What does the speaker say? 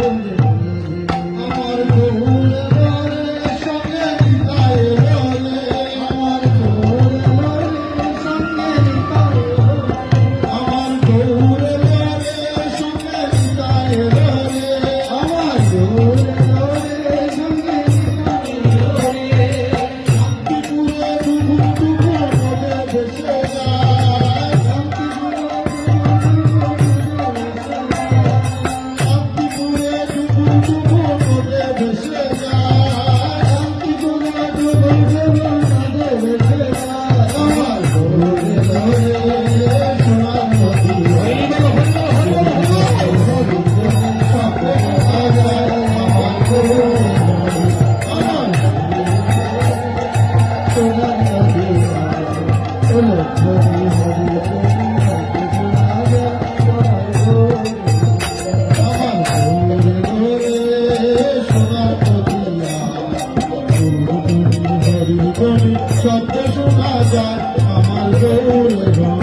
보험 শব্দ শোনা যায় আমার গৌর